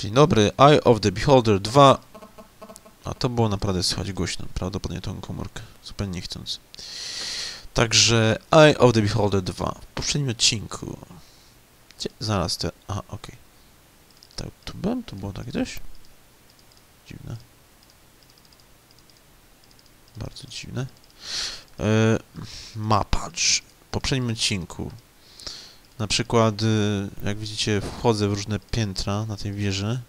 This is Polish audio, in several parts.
Dzień dobry, Eye of the Beholder 2. A to było naprawdę słychać głośno, prawdopodobnie tą komórkę, zupełnie nie chcąc. Także Eye of the Beholder 2. W poprzednim odcinku. Gdzie? Zaraz te. Aha, okej. Tak, tu byłem, tu było takie coś? Dziwne. Bardzo dziwne. E, mapacz. W poprzednim odcinku. Na przykład, y, jak widzicie, wchodzę w różne piętra na tej wieży.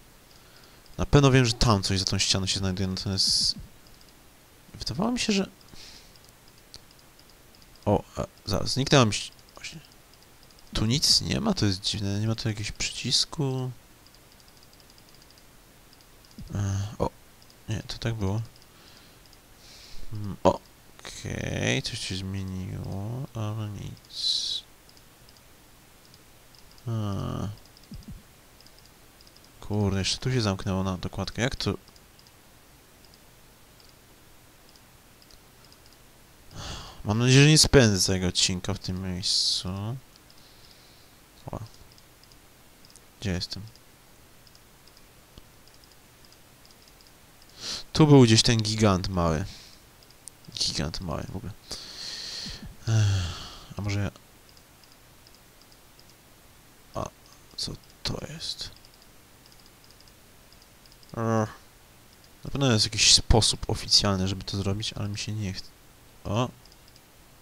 Na pewno wiem, że tam coś za tą ścianą się znajduje, natomiast... Wydawało mi się, że... O, a, zaraz, zniknęła mi... Tu nic nie ma, to jest dziwne, nie ma tu jakiegoś przycisku... E, o, nie, to tak było. Mm, O, okej, coś się zmieniło, ale nic. A. Kurde, jeszcze tu się zamknęło na dokładkę. Jak to... Mam nadzieję, że nie spędzę tego odcinka w tym miejscu. O. Gdzie jestem? Tu był gdzieś ten gigant mały. Gigant mały w ogóle. A może ja... A, co to jest? Na pewno jest jakiś sposób oficjalny, żeby to zrobić, ale mi się nie chce. O!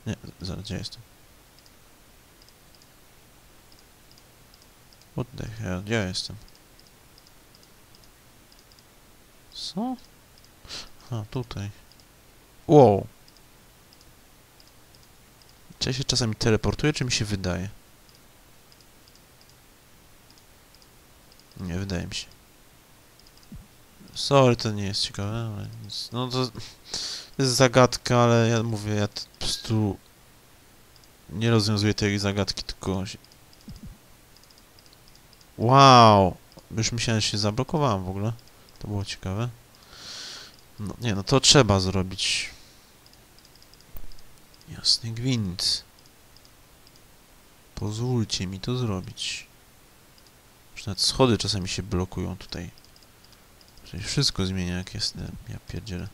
Nie, zaraz, gdzie jestem? What the hell? Gdzie ja jestem? Co? A, tutaj. Wow! Czy ja się czasami teleportuję, czy mi się wydaje? Nie, wydaje mi się. Sorry, to nie jest ciekawe, ale nic. No to, jest zagadka, ale ja mówię, ja po prostu nie rozwiązuję tej zagadki, tylko się... Wow! Już myślałem, że się zablokowałem w ogóle. To było ciekawe. No, nie, no to trzeba zrobić. Jasny gwint. Pozwólcie mi to zrobić. Już nawet schody czasami się blokują tutaj. Przecież wszystko zmienia jak jest. Ja pierdzielę.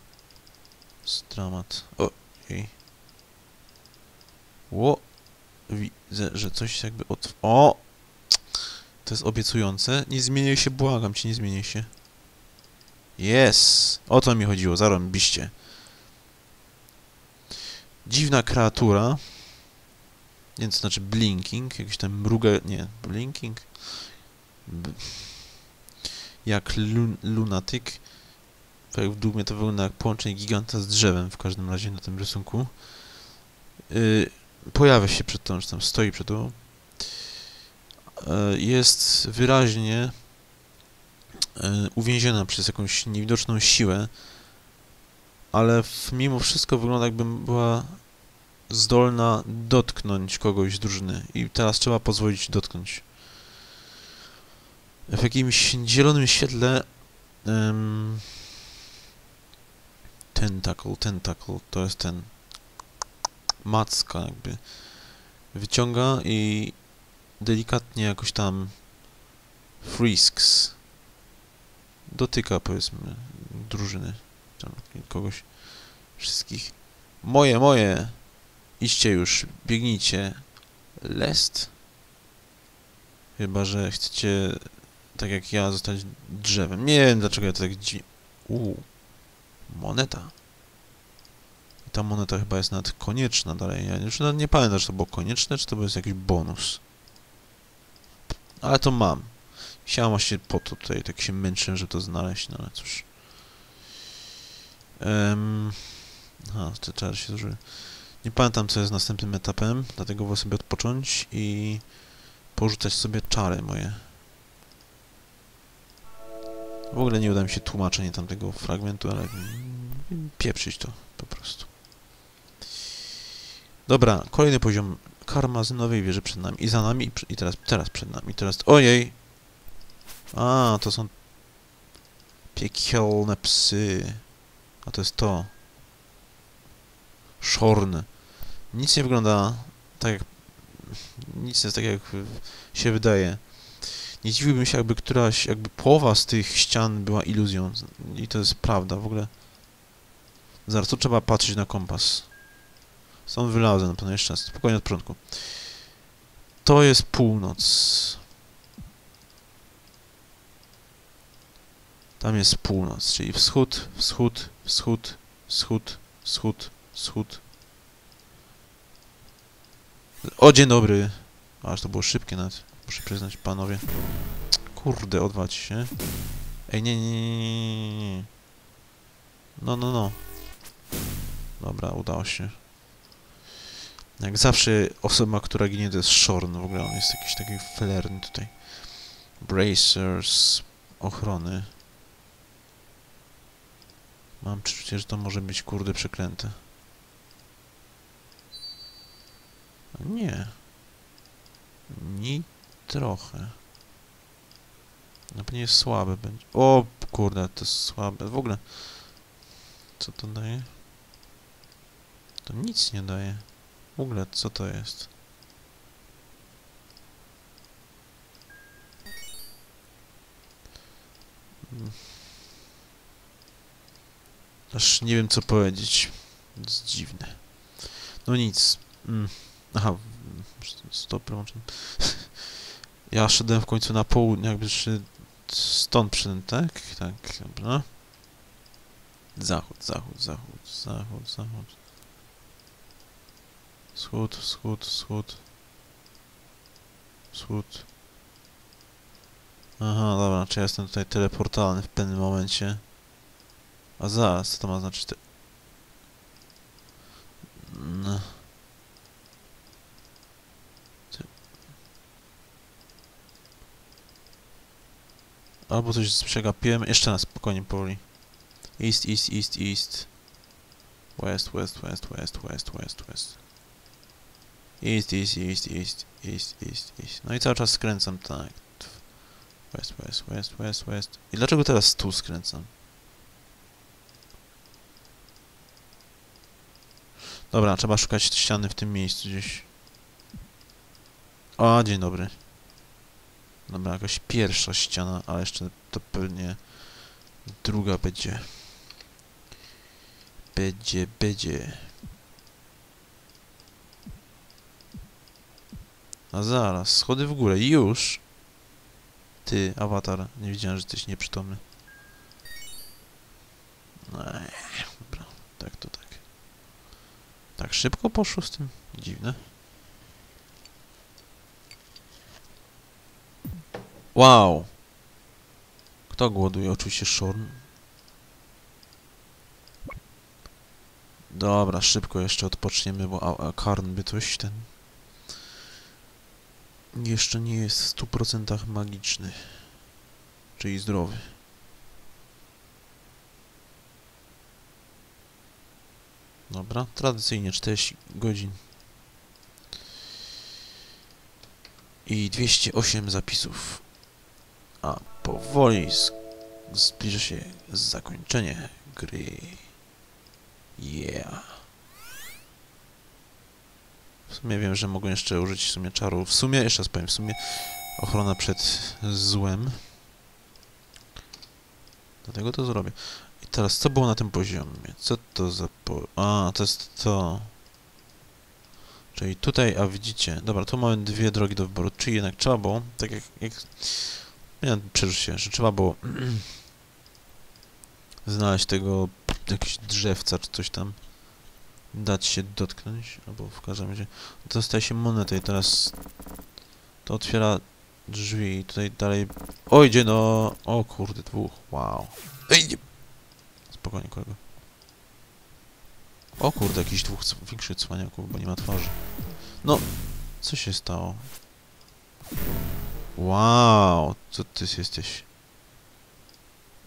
Stramat. O, ej. Ło. Widzę, że coś jakby od... O! To jest obiecujące. Nie zmieniaj się, błagam cię, nie zmieniaj się. Yes! O to mi chodziło, zarąbiście. Dziwna kreatura. Więc znaczy blinking, jakiś tam mruga... Nie, blinking? Jak lun lunatyk. Tak w Dumie to wygląda jak połączenie giganta z drzewem w każdym razie na tym rysunku. Yy, pojawia się przed tą, czy tam stoi przed tą. Yy, jest wyraźnie yy, uwięziona przez jakąś niewidoczną siłę, ale w, mimo wszystko wygląda jakby była zdolna dotknąć kogoś z drużyny i teraz trzeba pozwolić dotknąć w jakimś zielonym świetle um, tentacle, tentacle, to jest ten macka jakby. Wyciąga i delikatnie jakoś tam frisks. Dotyka powiedzmy drużyny tam kogoś wszystkich. Moje, moje! Idźcie już, biegnijcie. Lest? Chyba, że chcecie tak jak ja, zostać drzewem. Nie wiem, dlaczego ja to tak dziwnie... Uuu, moneta. Ta moneta chyba jest nawet konieczna dalej. Ja już nawet nie pamiętam, czy to było konieczne, czy to był jakiś bonus. Ale to mam. Chciałem właśnie po to tutaj, tak się męczę, żeby to znaleźć, no ale cóż. Um, aha, to trzeba się zużyć. Nie pamiętam, co jest następnym etapem, dlatego wolę sobie odpocząć i porzucać sobie czary moje. W ogóle nie uda mi się tłumaczenie tamtego fragmentu, ale pieprzyć to po prostu. Dobra, kolejny poziom karmazynowej wieży przed nami i za nami i teraz, teraz przed nami. Teraz, ojej! A, to są piekielne psy. A to jest to. Szorn. Nic nie wygląda tak jak... Nic nie jest tak jak się wydaje. Nie dziwiłbym się, jakby któraś, jakby połowa z tych ścian była iluzją. I to jest prawda, w ogóle. Zaraz, tu trzeba patrzeć na kompas. Stąd wylazłem, na pewno jeszcze raz. Spokojnie od początku. To jest północ. Tam jest północ, czyli wschód, wschód, wschód, wschód, wschód, wschód. O, dzień dobry. Aż to było szybkie nawet. Muszę przyznać, panowie. Kurde, odwalć się. Ej, nie, nie, nie. No, no, no. Dobra, udało się. Jak zawsze osoba, która ginie, to jest Shorn. W ogóle on jest jakiś taki flerny tutaj. Bracers. Ochrony. Mam przeczucie, że to może być kurde przeklęte. Nie. Ni trochę. No pewnie jest słabe będzie. O kurde, to jest słabe. W ogóle. Co to daje? To nic nie daje. W ogóle co to jest? Aż nie wiem co powiedzieć. To jest dziwne. No nic. Mm. Aha, stop łączny. Ja szedłem w końcu na południe, jakby czy stąd przyszedłem, tak? Tak, dobra. Zachód, zachód, zachód, zachód, zachód. Wschód, wschód, wschód. Wschód. Aha, dobra, czy ja jestem tutaj teleportalny w pewnym momencie. A zaraz, co to ma znaczyć? No. Albo coś przegapiłem. Jeszcze raz, spokojnie, powoli. East, east, east, east. West, west, west, west, west, west, west. East, east, east, east, east, east, east. No i cały czas skręcam, tak. West, west, west, west, west. I dlaczego teraz tu skręcam? Dobra, trzeba szukać ściany w tym miejscu gdzieś. O, dzień dobry. Dobra, jakaś pierwsza ściana, ale jeszcze to pewnie druga będzie. Będzie, będzie. A zaraz, schody w górę, już! Ty, awatar, nie widziałem, że jesteś nieprzytomny. Ej, dobra, tak to tak. Tak szybko poszło z tym? Dziwne. Wow! Kto głoduje? Oczywiście Shorn. Dobra, szybko jeszcze odpoczniemy, bo Karn by coś ten... Jeszcze nie jest w 100% magiczny. Czyli zdrowy. Dobra, tradycyjnie 40 godzin. I 208 zapisów. A powoli zbliża się zakończenie gry. Yeah. W sumie wiem, że mogę jeszcze użyć w sumie czaru. W sumie, jeszcze raz powiem, w sumie ochrona przed złem. Dlatego to zrobię. I teraz, co było na tym poziomie? Co to za po... A, to jest to. Czyli tutaj, a widzicie... Dobra, tu mamy dwie drogi do wyboru. Czy jednak trzeba było, tak jak... jak miałem przeżyć się, że trzeba było znaleźć tego jakiegoś drzewca czy coś tam. Dać się dotknąć, albo w każdym razie dostaje się monetę i teraz to otwiera drzwi i tutaj dalej... O, idzie no... O kurde, dwóch, wow. Ej, nie... Spokojnie, kolego. O kurde, jakiś dwóch większych cwaniaków, bo nie ma twarzy. No, co się stało? Wow, co ty jesteś?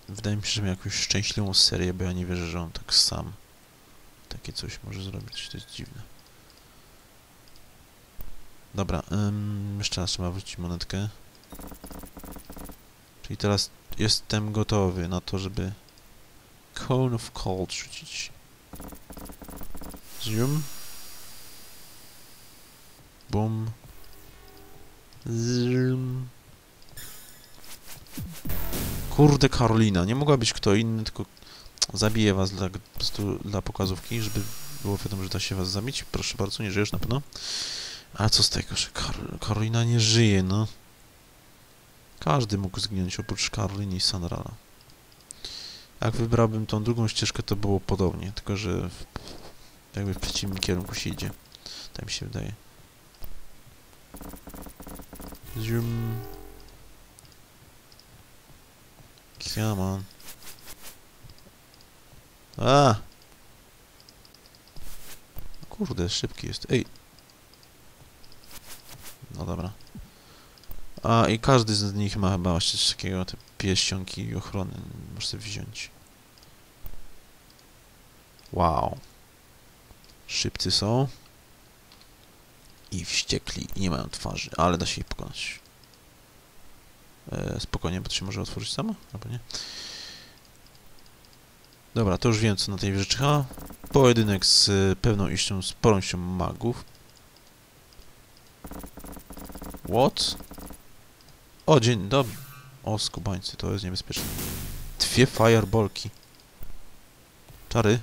Wydaje mi się, że miał jakąś szczęśliwą serię, bo ja nie wierzę, że on tak sam takie coś może zrobić. To jest dziwne. Dobra, ym, jeszcze raz trzeba wrócić monetkę. Czyli teraz jestem gotowy na to, żeby Cone of Cold rzucić. Zoom. Boom. Kurde Karolina, nie mogła być kto inny, tylko zabiję was dla, po prostu dla pokazówki, żeby było wiadomo, że da się was zabić. Proszę bardzo, nie żyjesz na pewno. A co z tego, że Kar Karolina nie żyje, no. Każdy mógł zginąć oprócz Karoliny i Sanrala. Jak wybrałbym tą drugą ścieżkę, to było podobnie, tylko że w, jakby w przeciwnym kierunku się idzie. Tak mi się wydaje. Zoom. Come on. A! Kurde, szybki jest. Ej! No dobra. A i każdy z nich ma chyba właśnie coś takiego, te pierścionki i ochrony. Możesz sobie wziąć. Wow. Szybcy są. I wściekli. I nie mają twarzy, ale da się ich pokonać. E, spokojnie, bo to się może otworzyć samo? Albo nie? Dobra, to już wiem, co na tej wieży czyha. Pojedynek z e, pewną iścią, sporą iścią magów. What? O, dzień dobry. O, skubańcy, to jest niebezpieczne. Dwie fireballki. Czary.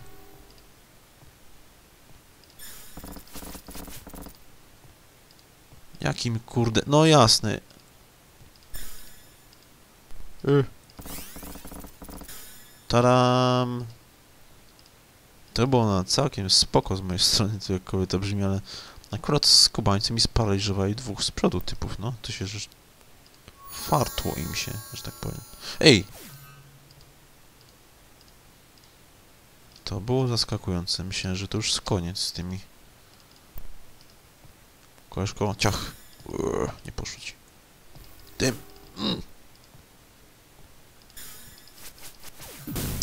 Jakim kurde... No jasne. Y. Taram. To było na całkiem spoko z mojej strony, to jakkolwiek to brzmi, ale akurat z kubańcem i sparaliżowali dwóch z przodu typów, no. To się rzecz... Fartło im się, że tak powiem. Ej! To było zaskakujące. Myślałem, że to już koniec z tymi... Koleżko, ciach. Uuu, nie poszło ci. Tym. Mm.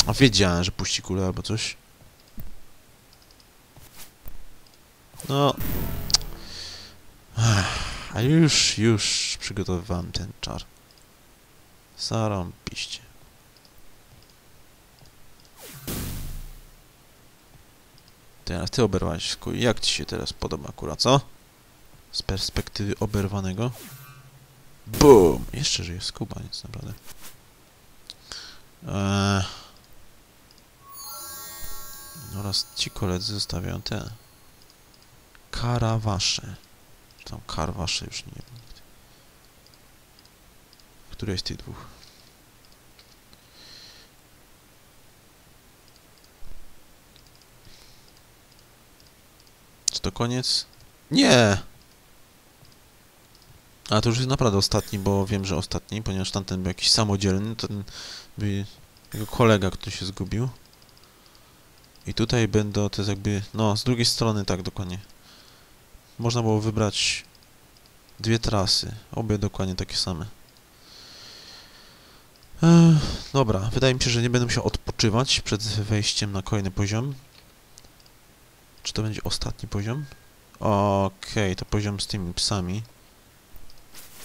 A wiedziałem, że puści kulę albo coś. No. A już, już przygotowywałem ten czar. Zarąbiście. Teraz ty oberwałeś skuj. Jak ci się teraz podoba akurat, co? Z perspektywy oberwanego. BUM! Jeszcze żyje skubaniec, naprawdę. Eee. Oraz ci koledzy zostawiają te karawasze. Czy tam karwasze, już nie wiem. Któreś z tych dwóch? Czy to koniec? Nie! A to już jest naprawdę ostatni, bo wiem, że ostatni, ponieważ tamten był jakiś samodzielny, ten był jego kolega, który się zgubił. I tutaj będą, to jest jakby, no, z drugiej strony tak dokładnie. Można było wybrać dwie trasy, obie dokładnie takie same. Dobra, wydaje mi się, że nie będę musiał odpoczywać przed wejściem na kolejny poziom. Czy to będzie ostatni poziom? Okej, to poziom z tymi psami.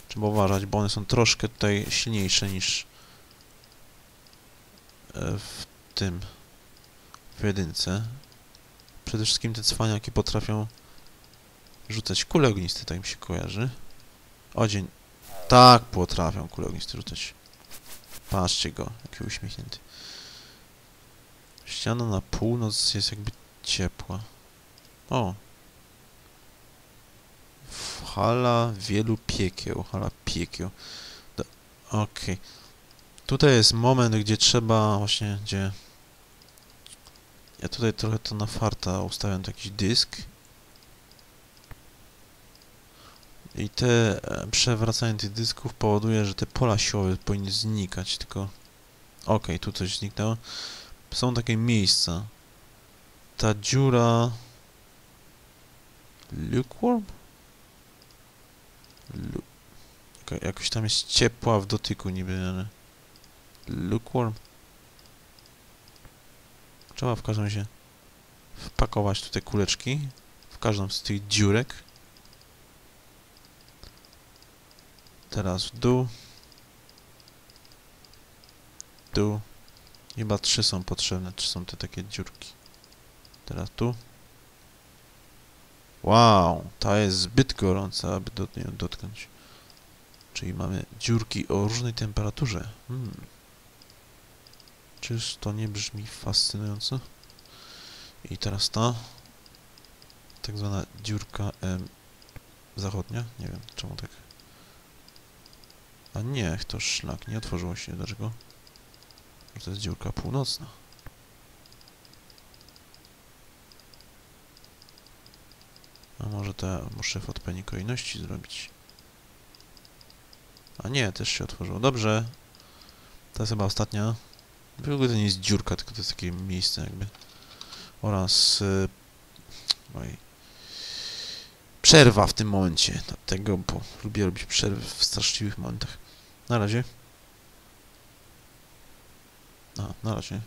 Trzeba uważać, bo one są troszkę tutaj silniejsze niż e, w tym w jedynce. Przede wszystkim te cwaniaki potrafią rzucać kule ogniste, tak mi się kojarzy. O dzień. Tak potrafią kule ogniste rzucać. Patrzcie go, jaki uśmiechnięty. Ściana na północ jest jakby ciepła. O. Hala wielu piekieł. Hala piekieł. Okej. Okay. Tutaj jest moment, gdzie trzeba właśnie, gdzie... Ja tutaj trochę to na farta ustawiam jakiś dysk. I te e, przewracanie tych dysków powoduje, że te pola siłowe powinny znikać, tylko... Okej, okay, tu coś zniknęło. Są takie miejsca. Ta dziura... Lukewarm? Jakoś tam jest ciepła w dotyku niby, ale... Lukewarm? Trzeba w każdym razie wpakować tutaj kuleczki w każdą z tych dziurek. Teraz w dół. Dół. Chyba trzy są potrzebne, trzy są te takie dziurki. Teraz tu. Wow, ta jest zbyt gorąca, aby do niej dotknąć. Czyli mamy dziurki o różnej temperaturze. Hmm. Czyż to nie brzmi fascynująco? I teraz ta tak zwana dziurka em, zachodnia. Nie wiem czemu tak. A nie, to szlak nie otworzyło się. Dlaczego? Może to jest dziurka północna. A może ja muszę w odpowiedniej kolejności zrobić. A nie, też się otworzyło. Dobrze. To jest chyba ostatnia. W ogóle to nie jest dziurka, tylko to jest takie miejsce jakby. Oraz... Yy, oj. Przerwa w tym momencie. Dlatego, bo lubię robić przerwy w straszliwych momentach. Na razie. A, na razie.